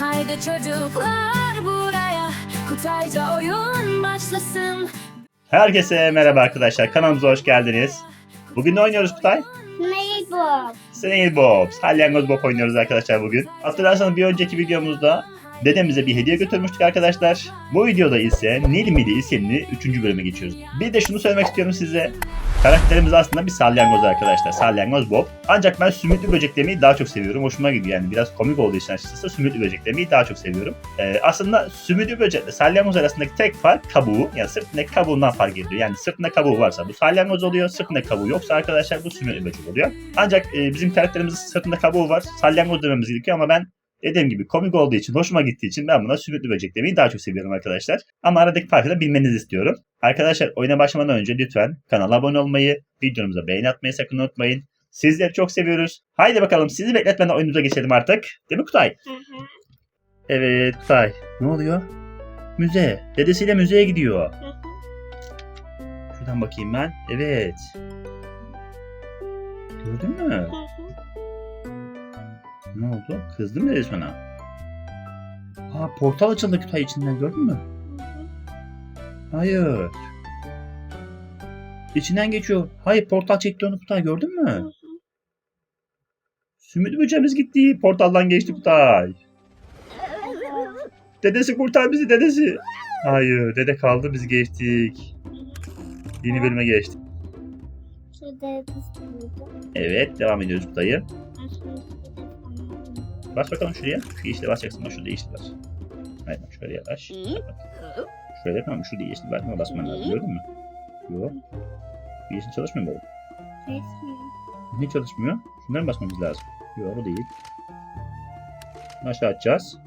Haydi çocuklar buraya Kutayca oyun başlasın Herkese merhaba arkadaşlar. Kanalımıza hoş geldiniz. Bugün ne oynuyoruz Kutay? Snail Bobs. Salyangoz Bob oynuyoruz arkadaşlar bugün. Hatırlarsanız bir önceki videomuzda dedemize bir hediye götürmüştük arkadaşlar. Bu videoda ise Nil Mili isimli 3. bölüme geçiyoruz. Bir de şunu söylemek istiyorum size. Karakterimiz aslında bir salyangoz arkadaşlar. Salyangoz Bob. Ancak ben sümüklü böceklemeyi daha çok seviyorum. Hoşuma gidiyor yani. Biraz komik olduğu için açıkçası sümüklü böceklemeyi daha çok seviyorum. Ee, aslında sümüklü böcekle salyangoz arasındaki tek fark kabuğu. Yani sırtındaki kabuğundan fark ediyor. Yani sırtında kabuğu varsa bu salyangoz oluyor. Sırtında kabuğu yoksa arkadaşlar bu sümüklü böcek oluyor. Ancak e, bizim karakterimizin sırtında kabuğu var. Salyangoz dememiz gerekiyor ama ben Dediğim gibi komik olduğu için, hoşuma gittiği için ben buna sümüklü böcek demeyi daha çok seviyorum arkadaşlar. Ama aradaki farkı da bilmenizi istiyorum. Arkadaşlar oyuna başlamadan önce lütfen kanala abone olmayı, videomuza beğeni atmayı sakın unutmayın. Sizleri çok seviyoruz. Haydi bakalım sizi bekletmeden oyunumuza geçelim artık. Değil mi Kutay? Hı hı. Evet Kutay. Ne oluyor? Müze. Dedesiyle müzeye gidiyor. Hı hı. Şuradan bakayım ben. Evet. Gördün mü? Hı hı. Ne oldu? Kızdı mı dedi sana? Aa portal açıldı Kutay içinden gördün mü? Hayır. İçinden geçiyor. Hayır portal çekti onu Kutay gördün mü? Sümüklü böceğimiz gitti. Portaldan geçti Kutay. Dedesi kurtar bizi dedesi. Hayır dede kaldı biz geçtik. Yeni bölüme geçtik. Dizildi. Evet devam ediyoruz Kutay'ı. Bas bakalım şuraya. Şu yeşile basacaksın. Bak şurada yeşil var. Hayır bak şöyle yavaş. Bak. Şöyle tamam şurada yeşil var. Buna basman lazım gördün mü? Yok. Bu yeşil çalışmıyor mu? Resmi. Niye çalışmıyor? Şunları mı basmamız lazım? Yok o değil. Aşağı atacağız.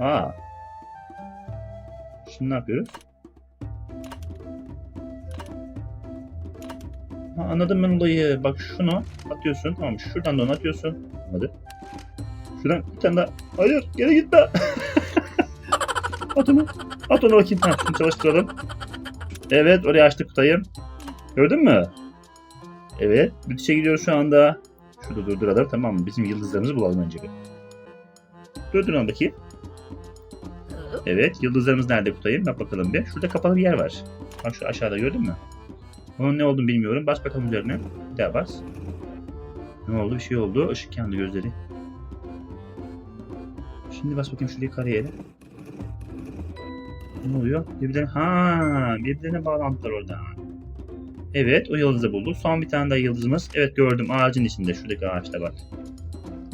Aa. Şimdi ne yapıyoruz? Ha, anladım ben olayı. Bak şunu atıyorsun. Tamam şuradan da onu atıyorsun. Hadi. Şuradan bir tane daha. Hayır geri gitme. at onu. At onu bakayım. Ha, şunu çalıştıralım. Evet oraya açtık kutayı. Gördün mü? Evet. Bütüşe gidiyoruz şu anda. Şurada durduralım tamam mı? Bizim yıldızlarımızı bulalım önce bir. Durduralım bakayım. Evet. Yıldızlarımız nerede Kutay'ım? Bak bakalım bir. Şurada kapalı bir yer var. Bak şu aşağıda gördün mü? Onun ne olduğunu bilmiyorum. Bas bakalım üzerine. Bir daha bas. Ne oldu? Bir şey oldu. Işık yandı gözleri. Şimdi bas bakayım şuraya kare yere. Ne oluyor? Birbirlerine... Ha, birbirlerine bağlantılar orada. Evet o yıldızı bulduk. Son bir tane daha yıldızımız. Evet gördüm ağacın içinde. Şuradaki ağaçta bak.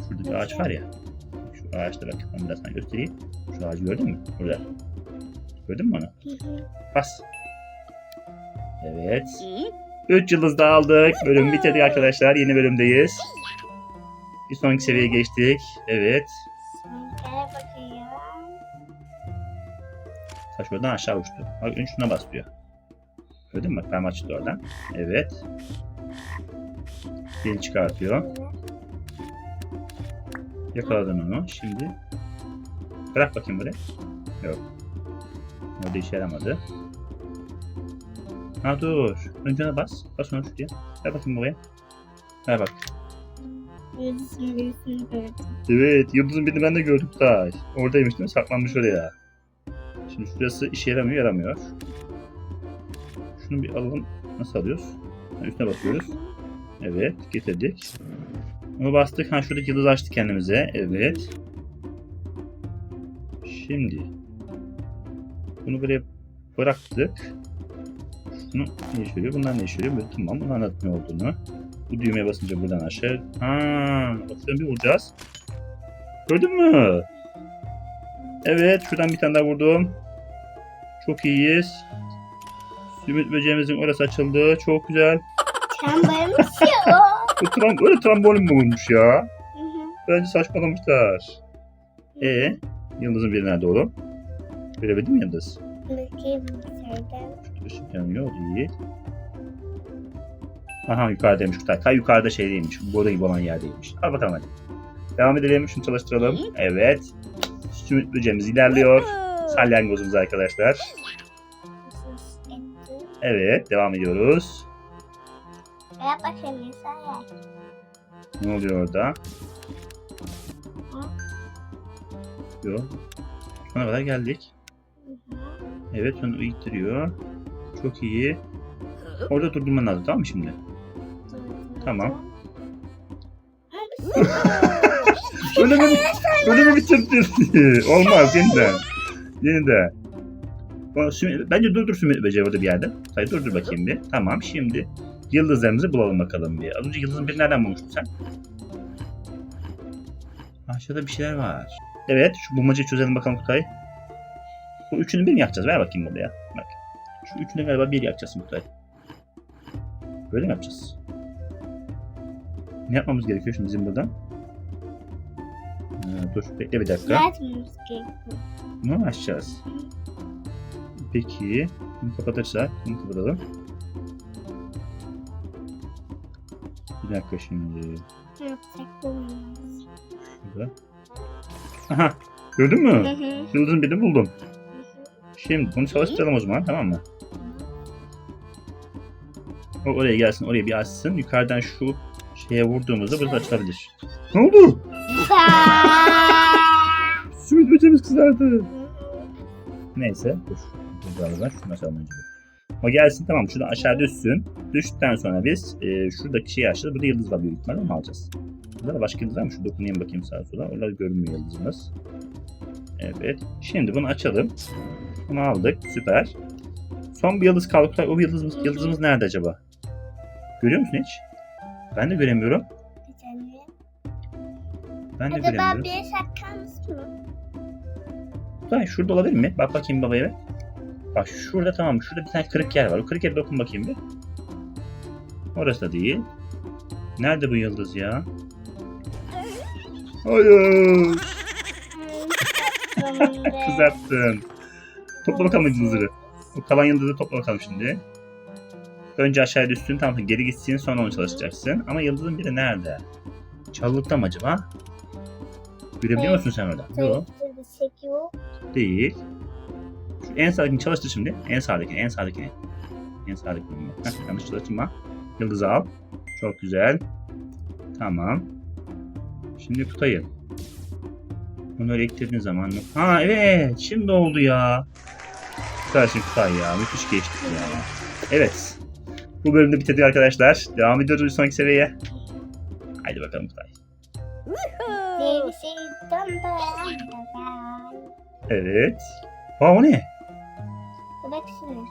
Şuradaki ağaç var ya. Şu ağaçta bak. Onu da sana göstereyim. Şu ağacı gördün mü? Burada. Gördün mü onu? Bas. Evet. 3 yıldız da aldık. Bölüm bitirdik arkadaşlar. Yeni bölümdeyiz. Bir sonraki seviyeye geçtik. Evet. Taş oradan aşağı uçtu. Bak ön şuna bas diyor. Gördün mü? Bak parmağı çıktı oradan. Evet. Dil çıkartıyor. Yakaladın onu. Şimdi bırak bakayım buraya. Yok. Orada işe yaramadı. Ha dur. Önce ona bas. Bas onu şuraya. Ver bakayım buraya. Ver bak. Evet. Yıldızın birini ben de gördüm. Tay. Oradaymış değil mi? Saklanmış oraya. Şimdi şurası işe yaramıyor. Yaramıyor. Şunu bir alalım. Nasıl alıyoruz? Ha, Üstüne basıyoruz. Evet. Getirdik. Onu bastık. Ha şuradaki yıldız açtı kendimize. Evet. Şimdi. Bunu buraya bıraktık. Şunu ne işe yarıyor? Bunlar ne işe yarıyor? Böyle Tamam. Bunu anlat ne olduğunu. Bu düğmeye basınca buradan aşağı. Ha, basıyorum bir vuracağız. Gördün mü? Evet. Şuradan bir tane daha vurdum. Çok iyiyiz. Zümrüt böceğimizin orası açıldı. Çok güzel. Varmış ya. Tram öyle trambolin mi olmuş ya? Hı hı. Bence saçmalamışlar. E Yıldızın biri nerede oğlum? Görebildin mi Yıldız? Bakayım dışarıdan. Işık yanıyor değil. Aha yukarıdaymış Kutay. Ta yukarıda şeydeymiş. Burada gibi olan yerdeymiş. Al bakalım hadi. Devam edelim. Şunu çalıştıralım. Evet. Zümrüt böceğimiz ilerliyor. Salyangozumuz arkadaşlar. Evet. Devam ediyoruz. Ne oluyor orada? Yok. Sona kadar geldik. Evet sonra ittiriyor. Çok iyi. Orada durdurman lazım tamam mı şimdi? Tamam. Mi, öyle mi bitirdin? Olmaz yeniden. Sümü- Bence durdur Sümit Böceği orada bir yerde. Hayır durdur bakayım bir. Tamam şimdi yıldızlarımızı bulalım bakalım bir. Az önce yıldızın birini nereden bulmuştun sen? Aşağıda bir şeyler var. Evet şu bulmacayı çözelim bakalım Kutay. Bu üçünü bir mi yapacağız? Ver bakayım buraya. Bak. Şu üçünü galiba bir yapacağız Kutay. Böyle mi yapacağız? Ne yapmamız gerekiyor şimdi bizim buradan? Dur bekle bir dakika. Gerekiyor. Bunu açacağız? Peki. Bunu kapatırsak bunu kapatalım. Bir dakika şimdi. Şurada. Aha. Gördün mü? Hı hı. Yıldızın birini buldum. Şimdi bunu çalıştıralım o zaman tamam mı? O oraya gelsin oraya bir açsın. Yukarıdan şu şeye vurduğumuzda burası açılabilir. Ne oldu? Sümit böceğimiz kızardı. Neyse dur. Dur galiba şunu açalım önce. O gelsin tamam şuradan aşağı düşsün. Düştükten sonra biz e, şuradaki şeyi açacağız. Burada yıldız var büyük ihtimalle onu alacağız. Burada da başka yıldız var mı? Şu dokunayım bakayım sağa sola. Orada görünmüyor yıldızımız. Evet. Şimdi bunu açalım. Bunu aldık. Süper. Son bir yıldız kaldı. O yıldızımız, yıldızımız nerede acaba? Görüyor musun hiç? Ben de göremiyorum. Ben de Acaba göremiyorum. bir şakamız mı? Şurada olabilir mi? Bak bakayım babaya bir. Bak şurada tamam. Şurada bir tane kırık yer var. O kırık yere dokun bakayım bir. Orası da değil. Nerede bu yıldız ya? Hayır. Kızarttın. Topla bakalım yıldızları. O kalan yıldızı topla bakalım şimdi. Önce aşağıya düşsün tamam geri gitsin sonra onu çalışacaksın. Ama yıldızın biri nerede? Çalılıkta mı acaba? Görebiliyor Evet. musun sen orada? Yok Çekiyor. değil. Şu en sağdakini çalıştır şimdi. En sağdakini, en sağdakini. En sağdakini. Heh, yanlış çalıştırma. Yıldızı al. Çok güzel. Tamam. Şimdi Kutay'ı. Bunu öyle ektirdiğin zaman... Ha evet. Şimdi oldu ya. Süpersin Kutay ya. Müthiş geçtik ya. Evet. Bu bölümde bitirdik arkadaşlar. Devam ediyoruz bir sonraki seviyeye. Haydi bakalım Kutay. Evet. Aa o ne? Bak şunu.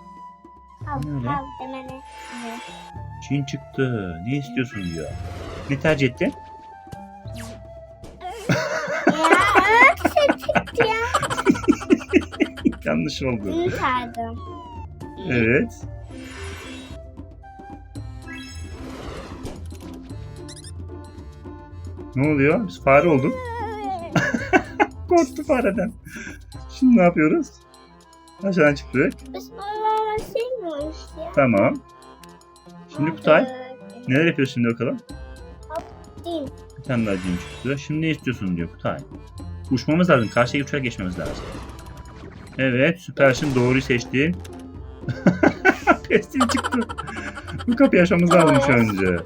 Al, Ne öyle? al demene. Çin çıktı. Ne istiyorsun diyor. Ne tercih ettin? Ya sen çıktı ya. Yanlış oldu. Bunu çağırdım. Evet. Ne oluyor? Biz fare olduk. Korktu fareden. Şimdi ne yapıyoruz? Aşağıdan çıktık. Biz sevmiyoruz ya. Tamam. Şimdi Kutay. Neler yapıyorsun şimdi bakalım? Değil. Bir tane daha cin çıktı. Şimdi ne istiyorsun diyor Kutay. Uçmamız lazım. Karşıya uçarak geçmemiz lazım. Evet süpersin. Doğruyu seçtin. Pestin çıktı. Bu kapıyı açmamız lazım şu önce.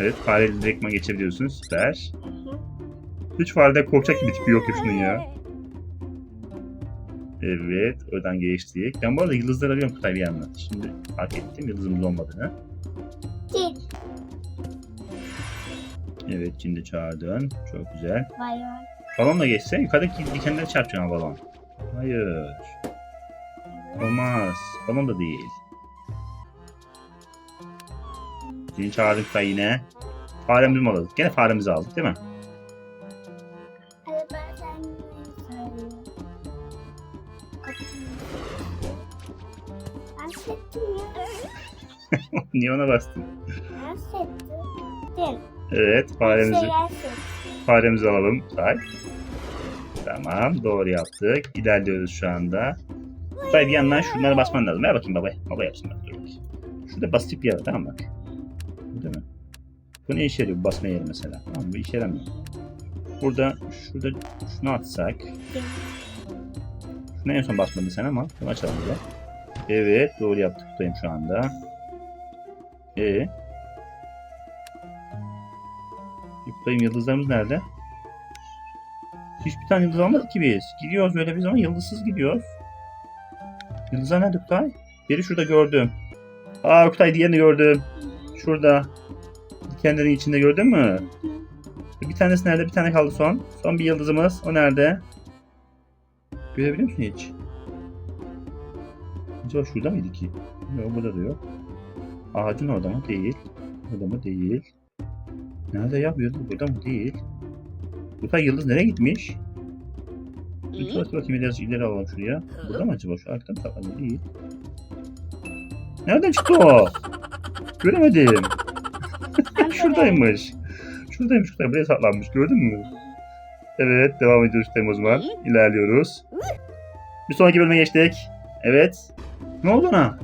Evet fareyle direktman geçebiliyorsun. Süper. Hiç fareden korkacak gibi tipi yok şunun ya. Evet oradan geçtik. Ben bu arada yıldızları arıyorum Kutay bir yandan. Şimdi fark ettim yıldızımız olmadığını. Değil. Evet şimdi çağırdın. Çok güzel. Vay. Balonla geçse yukarıdaki dikenlere çarpacak ama balon. Hayır. Olmaz. Balon da değil. Seni çağırdık da yine. Faremizi mi aldık? Gene faremizi aldık değil mi? Ya. Niye ona bastın? Evet faremizi, faremizi alalım. Say. Tamam doğru yaptık. İlerliyoruz şu anda. Say bir yandan şunlara basman lazım. Ver bakayım baba. Baba yapsın bak dur bakayım. Şurada basit bir yer tamam bak. Bu değil mi? Bu ne işe yarıyor bu basma yeri mesela? Tamam bu işe yaramıyor. Burada şurada şunu atsak. Şunu en son basmadın sen ama bunu açalım bir de. Evet doğru yaptık tutayım şu anda. Ee. Tutayım yıldızlarımız nerede? Hiçbir tane yıldız almadık ki biz. Gidiyoruz böyle bir zaman yıldızsız gidiyoruz. Yıldızlar nerede Kutay? Biri şurada gördüm. Aa Kutay diğerini gördüm. Şurada. Dikenlerin içinde gördün mü? Bir tanesi nerede? Bir tane kaldı son. Son bir yıldızımız. O nerede? Görebiliyor musun hiç? Acaba şurada mıydı ki? Yok burada da yok. Ağacın orada mı? Değil. Burada mı? Değil. Nerede ya? Yıldız burada mı? Değil. Burada yıldız nereye gitmiş? Tuvalet bakayım biraz ileri alalım şuraya. Burada mı acaba? Şu arkada mı saklanıyor? Değil. Nereden çıktı o? Göremedim. Şuradaymış. Şuradaymış. Şurada buraya saklanmış. Gördün mü? Evet. Devam ediyoruz Tem o zaman. İlerliyoruz. Bir sonraki bölüme geçtik. Evet. Ne oldu ona?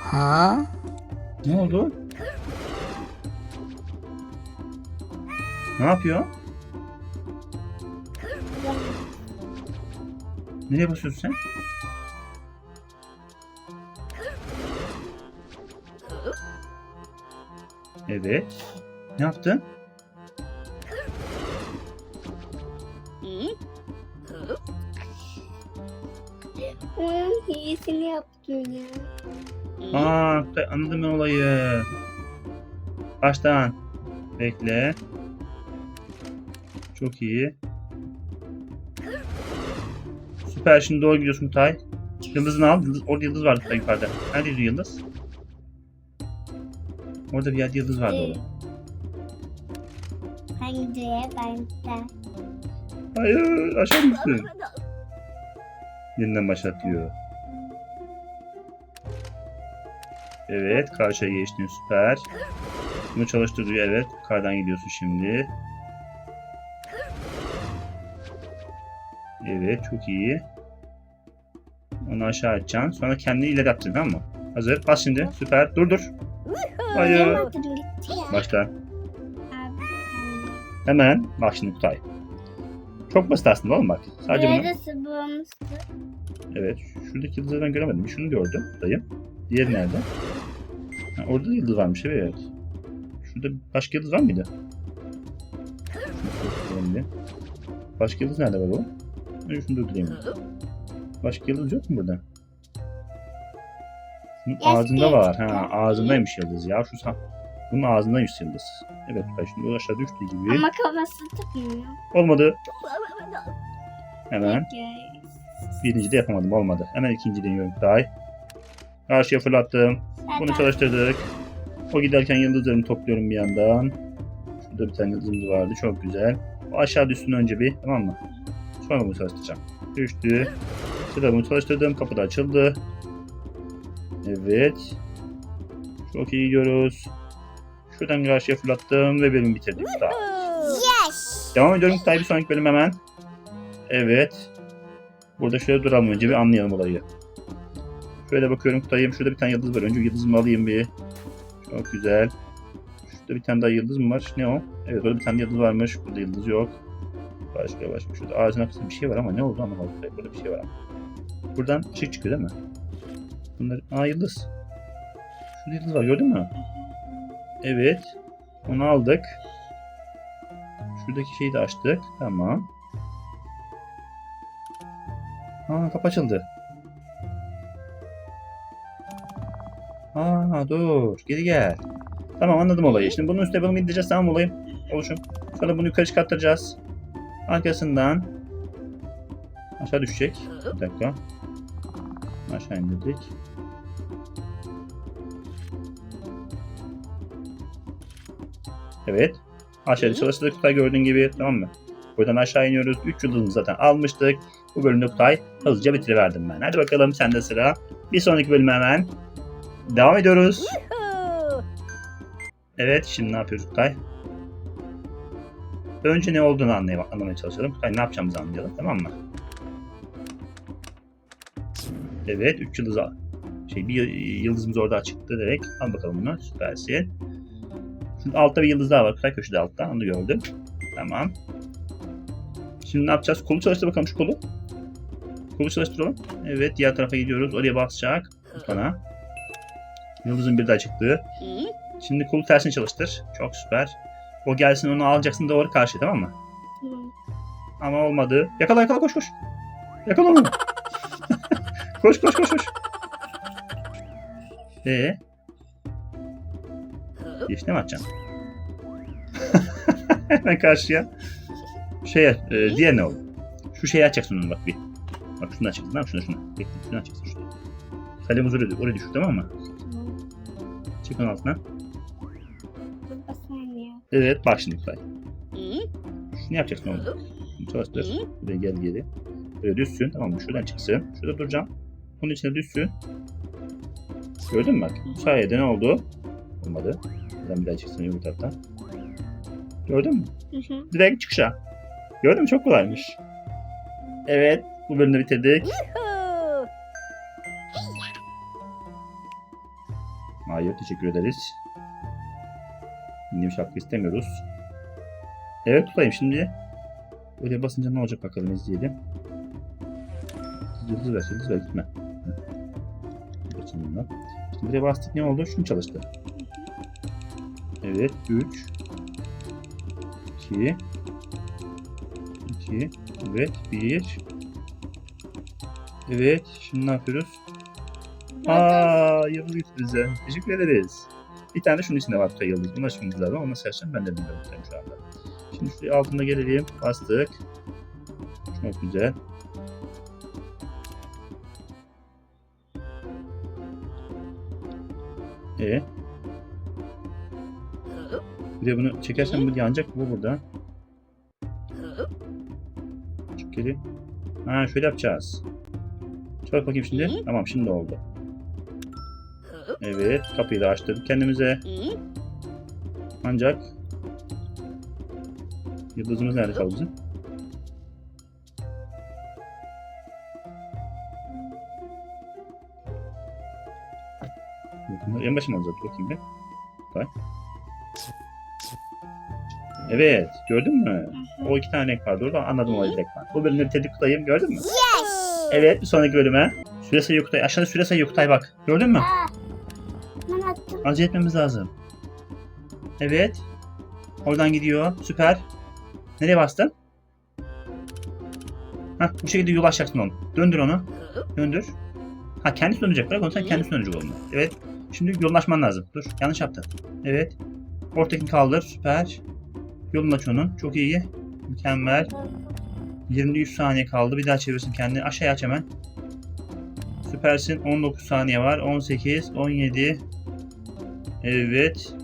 Ha? Ne oldu? Ne yapıyor? Nereye basıyorsun sen? Evet. Ne yaptın? İyisini yaptın ya. Aa, Kutay, anladım ben olayı. Baştan. Bekle. Çok iyi. Süper şimdi doğru gidiyorsun Kutay. Yıldızını al. Yıldız, orada yıldız vardı Kutay yukarıda. Neredeydi yıldız? Orada bir yerde yıldız vardı orada. Bence bence. Hayır aşağı düştün. Yeniden başlat diyor. Evet karşıya geçtin süper. Bunu çalıştır diyor evet. Yukarıdan gidiyorsun şimdi. Evet çok iyi. Onu aşağı atacaksın. Sonra kendini ileri atacaksın tamam mı? Hazır. Bas şimdi. Süper. Dur dur. Hayır. Başla. Hemen. Bak şimdi Kutay. Çok basit aslında oğlum bak. Sadece bunu. Evet. Şuradaki yıldızı ben göremedim. Şunu gördüm dayım. Diğeri nerede? Ha, orada da yıldız varmış evet. Şurada başka yıldız var mıydı? Başka yıldız nerede var o? Ben şunu durdurayım. Başka yıldız yok mu burada? Bunun ağzında var. Ha, ağzındaymış yıldız ya. Şu sağ. Bunun ağzındaymış yıldız. Evet ben şimdi o aşağı düştüğü gibi. Ama kafası tutmuyor. Olmadı. Hemen. Birinci de yapamadım olmadı. Hemen ikinci deniyorum Tay. Karşıya fırlattım. Bunu çalıştırdık. O giderken yıldızlarımı topluyorum bir yandan. Şurada bir tane yıldızımız vardı. Çok güzel. O aşağı düşsün önce bir. Tamam mı? Sonra bunu çalıştıracağım. Düştü. Sıra bunu çalıştırdım. Kapı da açıldı. Evet. Çok iyi gidiyoruz. Şuradan karşıya fırlattım ve bölümü bitirdik. Daha. Yes. Devam ediyorum Kutay bir sonraki bölüm hemen. Evet. Burada şöyle duralım önce bir anlayalım olayı. Şöyle bakıyorum Kutay'ım şurada bir tane yıldız var. Önce yıldızımı alayım bir. Çok güzel. Şurada bir tane daha yıldız mı var? Ne o? Evet orada bir tane yıldız varmış. Burada yıldız yok. Başka başka. Şurada ağacın arkasında bir şey var ama ne oldu anlamadım. Burada bir şey var ama. Buradan ışık çıkıyor değil mi? Bunlar... Aa yıldız. Şurada yıldız var gördün mü? Evet. Onu aldık. Şuradaki şeyi de açtık. Tamam. Aa kapı açıldı. Aa dur. Geri gel. Tamam anladım olayı. Şimdi bunun üstüne bunu indireceğiz tamam olayım. Oluşum. Sonra bunu yukarı çıkarttıracağız. Arkasından aşağı düşecek. Bir dakika. Aşağı indirdik. Evet. Aşağıda çalıştırdık Kutay gördüğün gibi tamam mı? Buradan aşağı iniyoruz. 3 yıldızımızı zaten almıştık. Bu bölümde Kutay hızlıca bitiriverdim ben. Hadi bakalım sende sıra. Bir sonraki bölüme hemen devam ediyoruz. Evet şimdi ne yapıyoruz Kutay? Önce ne olduğunu anlayalım, anlamaya çalışalım. Kutay ne yapacağımızı anlayalım tamam mı? Evet 3 yıldız al. Şey bir yıldızımız orada çıktı direkt. Al bakalım bunu. Süpersin. Şimdi altta bir yıldız daha var. Kutay köşede altta. Onu gördüm. Tamam. Şimdi ne yapacağız? Kolu çalıştır bakalım şu kolu. Kolu çalıştıralım. Evet diğer tarafa gidiyoruz. Oraya basacak. Bana. Yıldızın bir daha çıktı. Şimdi kolu tersine çalıştır. Çok süper. O gelsin onu alacaksın doğru karşıya tamam mı? Ama olmadı. Yakala yakala koş koş. Yakala onu. koş koş koş koş. Ee? Yeşile mi atacaksın? Hemen karşıya. Şeye, e, diğer ne oldu? Şu şeyi açacaksın onu bak bir. Bak şunu açacaksın. Tamam şunu şunu. Bekle şunu açacaksın şunu. Kalemimiz oraya, oraya düşür tamam mı? Tamam. Çık onun altına. Evet bak şimdi Kutay. Şunu yapacaksın oğlum. Çalıştır. Buraya gel geri. Böyle düşsün tamam mı? Şuradan çıksın. Şurada duracağım. Bunun içine düşsün. Gördün mü bak? Bu sayede ne oldu? Olmadı. Buradan bir daha çıksın öbür taraftan. Gördün mü? Hı hı. Direkt çıkışa. Gördün mü? Çok kolaymış. Evet. Bu bölümü de bitirdik. Hayır. Teşekkür ederiz. Yine şapka istemiyoruz. Evet tutayım şimdi. Öyle basınca ne olacak bakalım izleyelim. Yıldız ver, yıldız ver gitme. Geçin bunu. Şimdi buraya bastık ne oldu? Şunu çalıştı. Evet 3 2 2 Evet 1 Evet şimdi ne yapıyoruz? Aa yıldız bize. Teşekkür ederiz. Bir tane şunun içinde var Kutay yıldız. Bunlar şimdi zaten onu nasıl yapacağım ben de bilmiyorum şu anda. Şimdi şuraya altında gelelim. Bastık. Çok güzel. E. Bir de bunu çekersen bu yanacak bu burada. Çık geri. Ha şöyle yapacağız. Çalk bakayım şimdi. Tamam şimdi oldu. Evet kapıyı da açtırdık kendimize. Ancak Yıldızımız nerede kaldı bizim? En başa mı alacağız? Bakayım bir. Bak. Evet. Gördün mü? O iki tane renk vardı orada. Anladım o renk var. Bu bölümde bitirdik Kutay'ım. Gördün mü? Yes. Evet. Bir sonraki bölüme. Süre sayıyor Kutay. Aşağıda süre sayıyor Kutay bak. Gördün mü? Acele etmemiz lazım. Evet. Oradan gidiyor. Süper. Nereye bastın? Hah bu şekilde yol açacaksın onu. Döndür onu. Döndür. Ha kendisi dönecek. Bırak onu sen kendisi dönecek onu. Evet. Şimdi yolunu açman lazım. Dur yanlış yaptın. Evet. Ortakini kaldır. Süper. Yolunu aç onun. Çok iyi. Mükemmel. 23 saniye kaldı. Bir daha çevirsin kendini. Aşağıya aç hemen. Süpersin. 19 saniye var. 18, 17, Evet.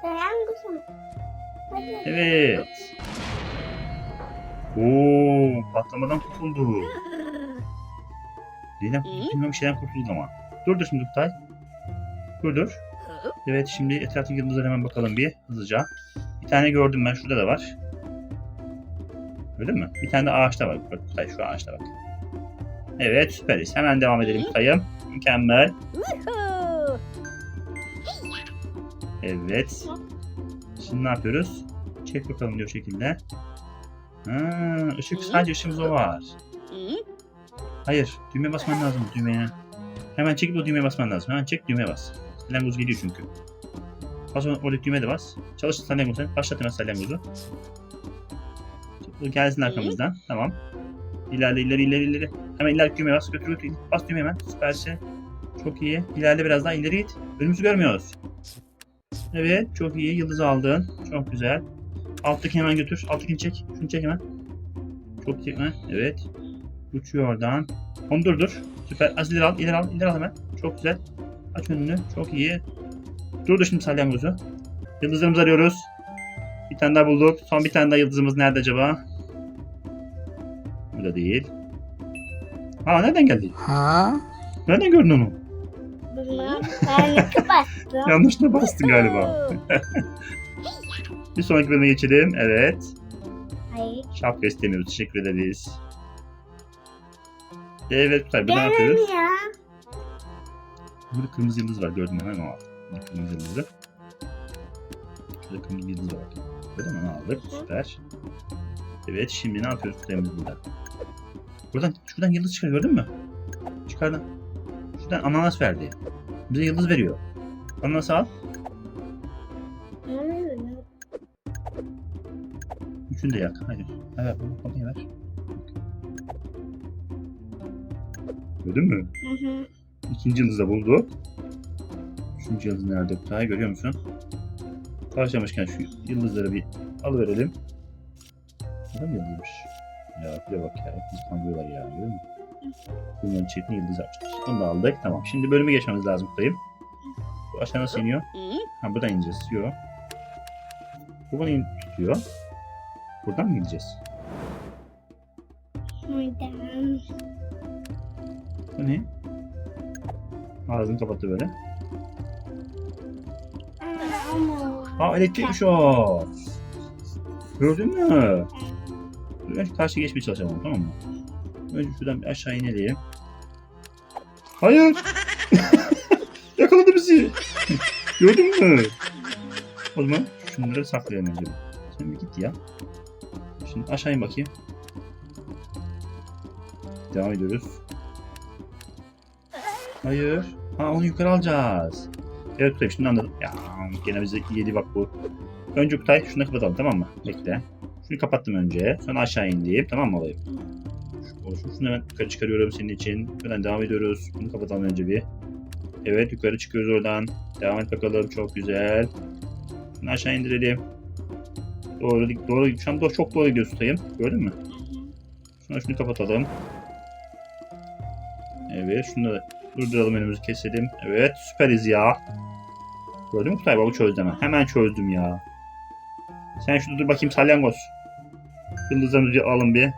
Selam kızım. Hadi. Evet. Oo, patlamadan kurtuldu. Neden kurtuldu? Bir şeyden kurtuldu ama. Dur dur şimdi Kutay. Dur dur. Evet şimdi etraftaki yıldızlara hemen bakalım bir hızlıca. Bir tane gördüm ben şurada da var. Gördün mü? Bir tane de ağaçta var. Bak Kutay şu ağaçta bak. Evet süperiz. Hemen devam edelim Kutay'ım. Mükemmel. Evet. Şimdi ne yapıyoruz? Çek bakalım diyor şekilde. Ha, ışık sadece ışığımız o var. Hayır, düğmeye basman lazım düğmeye. Hemen çekip o düğmeye basman lazım. Hemen çek düğmeye bas. Salyangoz geliyor çünkü. Bas oradaki düğmeye de bas. Çalış salyangozu. Başlat hemen salyangozu. Bu gelsin arkamızdan. Tamam. İlerle ileri ileri ileri. Hemen ileri düğmeye bas. Götür götür. Bas düğmeye hemen. Süpersin. Çok iyi. İlerle biraz daha ileri git. Önümüzü görmüyoruz. Evet çok iyi. Yıldız aldın. Çok güzel. Alttakini hemen götür. Alttakini çek. Şunu çek hemen. Çok çekme. Evet. Uçuyor oradan. Onu durdur. Süper. Az ileri al. ileri al. ileri al hemen. Çok güzel. Aç önünü. Çok iyi. Durdur şimdi salyangozu. Yıldızlarımızı arıyoruz. Bir tane daha bulduk. Son bir tane daha yıldızımız nerede acaba? Burada değil. Aa nereden geldi? Huh? Nereden gördün onu? Bilmem. Yıkı bastım. Yanlışlıkla bastın galiba. bir sonraki bölüme geçelim. Evet. Hayır. Şapka istemiyoruz. Teşekkür ederiz. Evet tabii ne yapıyoruz? Ya. Burada kırmızı yıldız var. Gördün mü? Hemen al. Kırmızı yıldızı. Şurada kırmızı yıldız var. Gördün mü? Onu aldık. Süper. Evet şimdi ne yapıyoruz kutularımız burada? Buradan, şuradan yıldız çıkar gördün mü? Çıkardı. Şuradan ananas verdi. Bize yıldız veriyor. Ananas al. Üçünü de yak. Hadi. Evet bu konuyu ver. Gördün mü? Hı hı. İkinci yıldızı da buldu. Üçüncü yıldız nerede Kutay görüyor musun? Karşılamışken şu yıldızları bir alıverelim. Bu da mı yıldızmış? Ya bir bak ya. Biz kandırıyorlar ya. Görüyor musun? Bunların çiftini yıldız açtık. Bunu da aldık. Tamam. Şimdi bölümü geçmemiz lazım Kutay'ım. Bu aşağı nasıl iniyor? Ha buradan ineceğiz. Yok. Bu bana in tutuyor. Buradan mı gideceğiz? Buradan. Bu ne? Ağzını kapattı böyle. Aa elektrikmiş o. Gördün mü? Önce karşı geçmeye çalışalım tamam mı? Önce şuradan bir aşağı inelim. Hayır. Yakaladı bizi. Gördün mü? O zaman şunları saklayalım önce. Sen bir git ya. Şimdi aşağı in bakayım. Devam ediyoruz. Hayır. Ha onu yukarı alacağız. Evet Kutay şimdi anladım. Ya gene bize yedi bak bu. Önce Kutay şunu kapatalım tamam mı? Bekle. Şunu kapattım önce. Sonra aşağı indim tamam mı olayım? Şu olsun. Şunu hemen yukarı çıkarıyorum senin için. Buradan devam ediyoruz. Bunu kapatalım önce bir. Evet yukarı çıkıyoruz oradan. Devam et bakalım. Çok güzel. Şunu aşağı indirelim. Doğru, doğru. Şu an çok doğru gidiyorsun Kutay'ım. Gördün mü? Sonra şunu kapatalım. Evet şunu da durduralım önümüzü keselim. Evet süperiz ya. Gördün mü Kutay baba çözdü hemen. Hemen çözdüm ya. Sen şurada dur bakayım salyangoz. Yıldızlarımızı alalım bir.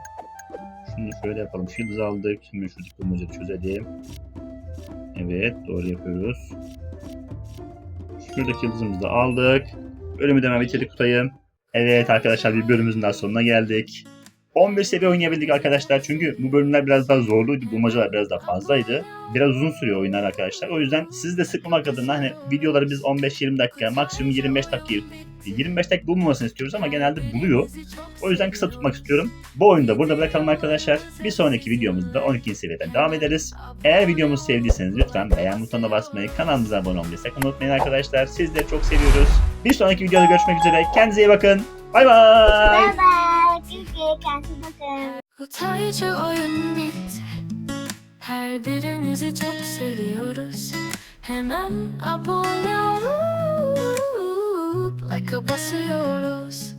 Şunu şöyle yapalım. Şu yıldızı aldık. Şimdi şuradaki bulmacayı çözelim. Evet doğru yapıyoruz. Şuradaki yıldızımızı da aldık. Bölümü de hemen bitirdik Kutay'ım. Evet arkadaşlar bir bölümümüzün daha sonuna geldik. 11 seviye oynayabildik arkadaşlar. Çünkü bu bölümler biraz daha zorluydu. Bulmacalar biraz daha fazlaydı. Biraz uzun sürüyor oyunlar arkadaşlar. O yüzden siz de sıkmamak adına hani videoları biz 15-20 dakika maksimum 25 dakika 25 dakika bulmamasını istiyoruz ama genelde buluyor. O yüzden kısa tutmak istiyorum. Bu oyunu da burada bırakalım arkadaşlar. Bir sonraki videomuzda 12. seviyeden devam ederiz. Eğer videomuzu sevdiyseniz lütfen beğen butonuna basmayı, kanalımıza abone olmayı sakın unutmayın arkadaşlar. Sizleri çok seviyoruz. Bir sonraki videoda görüşmek üzere. Kendinize iyi bakın. Bay bay. Bye bye. Güle kendinize bakın. Oyun bitti. Her birinizi çok seviyoruz. Hemen abone olup Like'a basıyoruz